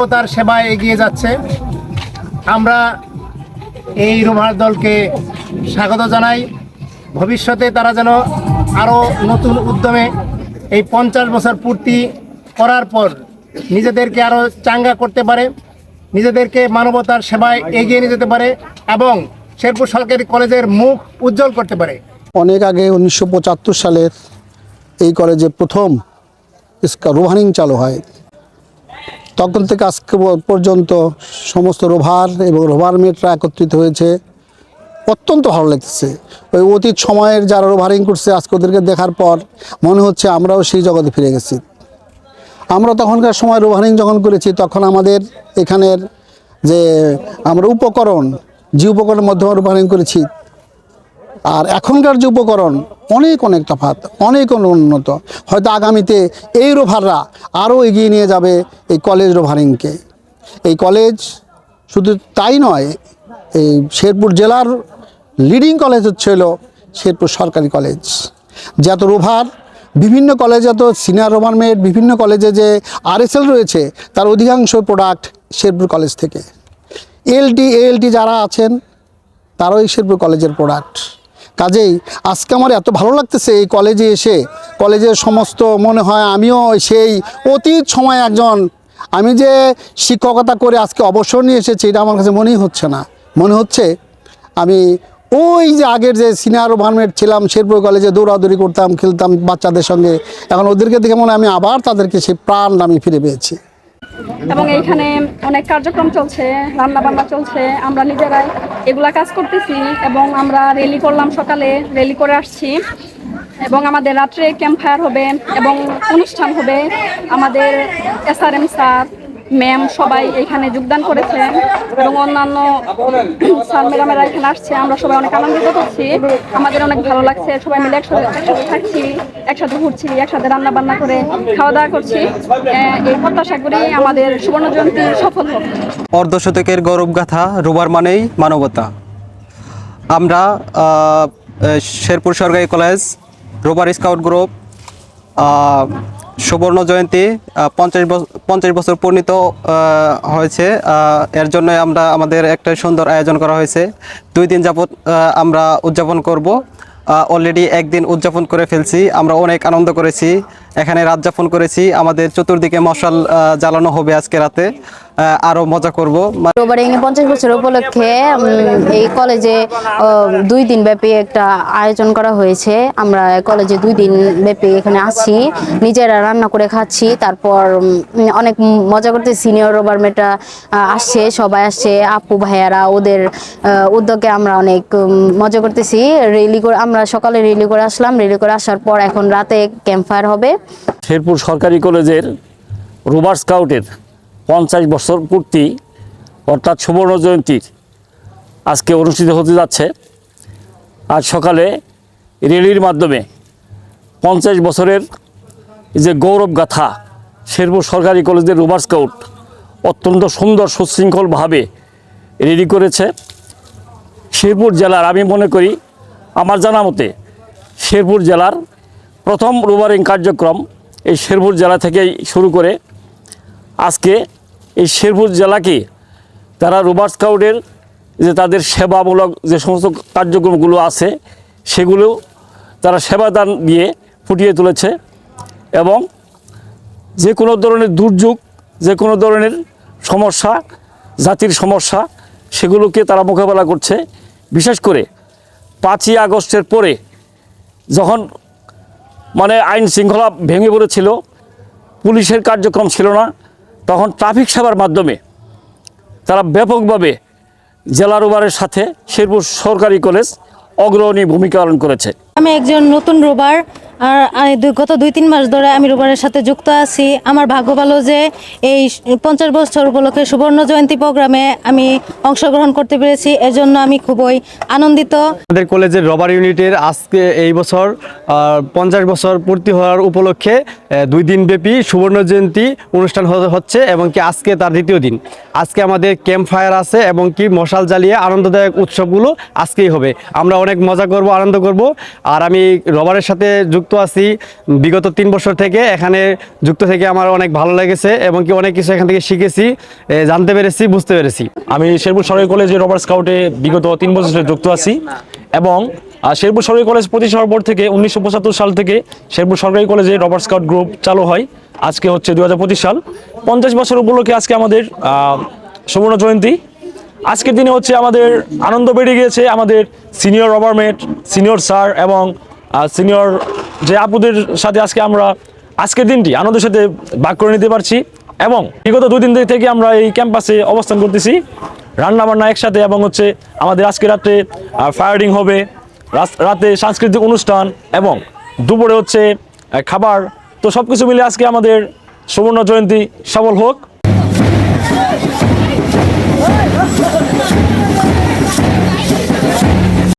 মানবতার সেবায় এগিয়ে যাচ্ছে। আমরা এই রোভার দলকে স্বাগত জানাই। ভবিষ্যতে তারা যেন আরও নতুন উদ্যমে এই পঞ্চাশ বছর পূর্তি করার পর নিজেদেরকে আরও চাঙ্গা করতে পারে, নিজেদেরকে মানবতার সেবায় এগিয়ে নিয়ে যেতে পারে এবং শেরপুর সরকারি কলেজের মুখ উজ্জ্বল করতে পারে। অনেক আগে উনিশশো পঁচাত্তর সালের এই কলেজে প্রথম রোভানিং চালু হয়। তখন থেকে আজকে পর্যন্ত সমস্ত রোভার এবং রোভার মেটরা একত্রিত হয়েছে। অত্যন্ত ভালো লাগতেছে। ওই অতীত সময়ের যারা রোভারিং করছে, আজকে ওদেরকে দেখার পর মনে হচ্ছে আমরাও সেই জগতে ফিরে গেছি। আমরা তখনকার সময় রোভারিং যখন করেছি, তখন আমাদের এখানের যে আমরা উপকরণ, যে উপকরণের মাধ্যমে রোভারিং করেছি আর এখনকার যে উপকরণ, অনেক অনেক অনেক অনেক উন্নত। হয়তো আগামীতে এই রোভাররা আরও এগিয়ে নিয়ে যাবে এই কলেজ রোভারিংকে। এই কলেজ শুধু তাই নয়, এই শেরপুর জেলার লিডিং কলেজ হচ্ছে হলো শেরপুর সরকারি কলেজ। যত রোভার, বিভিন্ন কলেজে তো সিনিয়র রোভার মেড বিভিন্ন কলেজে যে আরএসএল রয়েছে, তার অধিকাংশ প্রোডাক্ট শেরপুর কলেজ থেকে। এলটি এএলটি যারা আছেন তারাও এই শেরপুর কলেজের প্রোডাক্ট কাজেই আজকে আমার এত ভালো লাগতেছে এই কলেজে এসে। কলেজের সমস্ত মনে হয় আমিও সেই অতীত সময় একজন। আমি যে শিক্ষকতা করে আজকে অবসর নিয়ে এসেছি, এটা আমার কাছে মনেই হচ্ছে না। মনে হচ্ছে আমি ওই যে আগের যে সিনিয়র ওভারমেট ছিলাম, শেরপুর কলেজে দৌড়াদৌড়ি করতাম, খেলতাম বাচ্চাদের সঙ্গে। এখন ওদেরকে দেখে মনে আমি আবার তাদেরকে সেই প্রাণ আমি ফিরে পেয়েছি। এবং এইখানে অনেক কার্যক্রম চলছে রান্না বান্না চলছে, আমরা নিজেরাই এগুলা কাজ করতেছি এবং আমরা রেলি করলাম সকালে রেলি করে আসছি। এবং আমাদের রাত্রে ক্যাম্প ফায়ার হবে এবং অনুষ্ঠান হবে। আমাদের S R M sir ma'am সবাই এখানে যোগদান করেছে এবং অন্যান্য স্যার, ম্যাডামেরা এখানে আসছে। আমরা সবাই অনেক আনন্দিত করছি। আমাদের অনেক ভালো লাগছে। সবাই মিলে একসাথে একসাথে থাকছি, একসাথে ঘুরছি, একসাথে রান্না বান্না করে খাওয়া দাওয়া করছি এই প্রত্যাশা করি আমাদের সুবর্ণ জয়ন্তী সফল হোক অর্ধশতকের গৌরবগাথা রোবার মানেই মানবতা। আমরা শেরপুর সরকারি কলেজ, রোবার স্কাউট গ্রুপ সুবর্ণ জয়ন্তী পঞ্চাশ বছর পঞ্চাশ বছর পূর্ণিত হয়েছে। এর জন্য আমরা আমাদের একটা সুন্দর আয়োজন করা হয়েছে। দুই দিন যাবৎ আমরা উদযাপন করব। অলরেডি একদিন উদযাপন করে ফেলছি। আমরা অনেক আনন্দ করেছি। এখানে রাত যাপন করেছি। আমাদের চতুর্দিকে মশাল জ্বালানো হবে আজকে রাতে। আরও মজা করব। রোবারিং পঞ্চাশ বছর উপলক্ষে এই কলেজে দুই দিন ব্যাপী একটা আয়োজন করা হয়েছে। আমরা কলেজে দুই দিন ব্যাপী এখানে আছি। নিজেরা রান্না করে খাচ্ছি। তারপর অনেক মজা করতে সিনিয়র রোবার মেটা আসছে, সবাই আসছে। আপু, ভাইয়ারা, ওদের উদ্যোগে আমরা অনেক মজা করতেছি। রেলি করে, আমরা সকালে রেলি করে আসলাম। রেলি করে আসার পর এখন রাতে ক্যাম্প ফায়ার হবে। শেরপুর সরকারি কলেজের রোবার স্কাউটের পঞ্চাশ বছর পূর্তি, অর্থাৎ সুবর্ণ জয়ন্তীর আজকে অনুষ্ঠিত হতে যাচ্ছে। আজ সকালে রেলির মাধ্যমে পঞ্চাশ বছরের যে গৌরব গাথা শেরপুর সরকারি কলেজের রোবার স্কাউট অত্যন্ত সুন্দর সুশৃঙ্খলভাবে রেডি করেছে। শেরপুর জেলার আমি মনে করি, আমার জানা মতে শেরপুর জেলার প্রথম রোবারিং কার্যক্রম এই শেরপুর জেলা থেকেই শুরু করে। আজকে এই শেরপুর জেলাকে তারা রোবার স্কাউটের যে তাদের সেবামূলক যে সমস্ত কার্যক্রমগুলো আছে, সেগুলো তারা সেবাদান দিয়ে ফুটিয়ে তুলেছে এবং যে কোনো ধরনের দুর্যোগ, যে কোনো ধরনের সমস্যা, জাতির সমস্যা, সেগুলোকে তারা মোকাবেলা করছে। বিশেষ করে পাঁচই আগস্টের পরে যখন মানে আইন শৃঙ্খলা ভেঙে পড়েছিল, পুলিশের কার্যক্রম ছিল না, তখন ট্রাফিক সেবার মাধ্যমে তারা ব্যাপকভাবে জেলা রোবারের সাথে শেরপুর সরকারি কলেজ অগ্রণী ভূমিকা পালন করেছে। আমি একজন নতুন রোবার আর গত দুই, তিন মাস ধরে আমি রোবারের সাথে যুক্ত আছি। আমার ভাগ্য ভালো যে এই পঞ্চাশ বছর উপলক্ষে সুবর্ণ জয়ন্তী প্রোগ্রামে আমি অংশগ্রহণ করতে পেরেছি। এজন্য আমি খুবই আনন্দিত। আমাদের কলেজের রবার ইউনিটের আজকে এই বছর পঞ্চাশ বছর পূর্তি হওয়ার উপলক্ষে দুই দিন ব্যাপী সুবর্ণ জয়ন্তী অনুষ্ঠান হচ্ছে এবং কি আজকে তার দ্বিতীয় দিন। আজকে আমাদের ক্যাম্প ফায়ার আছে এবং কি মশাল জ্বালিয়ে আনন্দদায়ক উৎসবগুলো আজকেই হবে। আমরা অনেক মজা করব, আনন্দ করব। আর আমি রবারের সাথে যুক্ত যুক্ত আছি বিগত তিন বছর থেকে। এখানে যুক্ত থেকে আমার অনেক ভালো লেগেছে এবং কি অনেক কিছু এখান থেকে শিখেছি জানতে পেরেছি, বুঝতে পেরেছি। আমি শেরপুর সরকারি কলেজে রবার স্কাউটে বিগত তিন বছর যুক্ত আছি এবং শেরপুর সরকারি কলেজ প্রতিষ্ঠা পর থেকে উনিশশো পঁচাত্তর সাল থেকে শেরপুর সরকারি কলেজে রবার স্কাউট গ্রুপ চালু হয়। আজকে হচ্ছে দু হাজার পঁচিশ সাল। পঞ্চাশ বছর উপলক্ষে আজকে আমাদের সুবর্ণ জয়ন্তী। আজকের দিনে হচ্ছে আমাদের আনন্দ বেড়ে গিয়েছে আমাদের সিনিয়র রবারমেট সিনিয়র স্যার এবং সিনিয়র যে আপুদের সাথে আজকে আমরা, আজকের দিনটি আনন্দের সাথে ভাগ করে নিতে পারছি এবং বিগত দুই দিন থেকে আমরা এই ক্যাম্পাসে অবস্থান করতেছি। রান্না বান্না একসাথে এবং হচ্ছে আমাদের আজকে রাত্রে ফায়ারিং হবে, রাতে সাংস্কৃতিক অনুষ্ঠান এবং দুপুরে হচ্ছে খাবার। তো সব কিছু মিলে আজকে আমাদের সুবর্ণ জয়ন্তী সফল হোক।